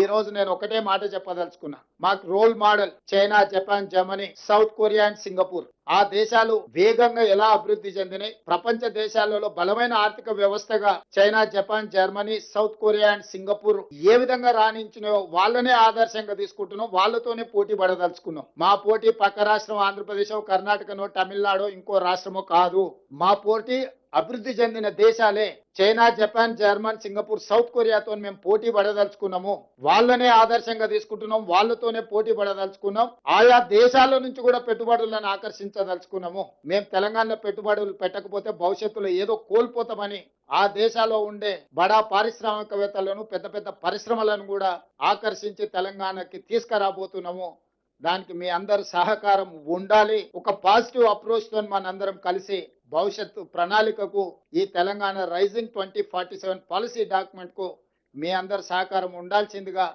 ఈ రోజు నేను ఒకటే మాట చెప్పదలుచుకున్నా. మాకు role model China Japan Germany South Korea and Singapore. ఆ దేశాలు వేగంగా ఎలా అభివృద్ధి చెందినాయి? ప్రపంచ దేశాలలో బలమైన ఆర్థిక వ్యవస్థగా China Japan Germany South Korea and Singapore ఏ విధంగా రాణించినాయో వాళ్ళనే ఆదర్శంగా తీసుకుంటున్నాం. వాళ్ళతోనే పోటీ పడదలుచుకున్నాం. మా పోటీ పక్క రాష్ట్రం ఆంధ్రప్రదేశ్ కర్ణాటకనో తమిళనాడో ఇంకో రాష్ట్రమో కాదు. మా పోటీ అభివృద్ధి చెందిన దేశాలే China Japan German Singapore South కొరియాతో మేము పోటీ పడదలుచుకున్నాము. వాళ్ళనే ఆదర్శంగా తీసుకుంటున్నాం. వాళ్ళతోనే పోటీ పడదలుచుకున్నాం. ఆయా దేశాల నుంచి కూడా పెట్టుబడులను ఆకర్షించదలుచుకున్నాము. మేము తెలంగాణలో పెట్టుబడులు పెట్టకపోతే భవిష్యత్తులో ఏదో కోల్పోతామని ఆ దేశాల్లో ఉండే బడా పారిశ్రామికవేత్తలను పెద్ద పెద్ద పరిశ్రమలను కూడా ఆకర్షించి తెలంగాణకి తీసుకురాబోతున్నాము. దానికి మీ అందరి సహకారం ఉండాలి. ఒక పాజిటివ్ అప్రోచ్తో మనందరం కలిసి భవిష్యత్తు ప్రణాళికకు ఈ Telangana rising twenty forty seven policy డాక్యుమెంట్కు మీ అందరి సహకారం ఉండాల్సిందిగా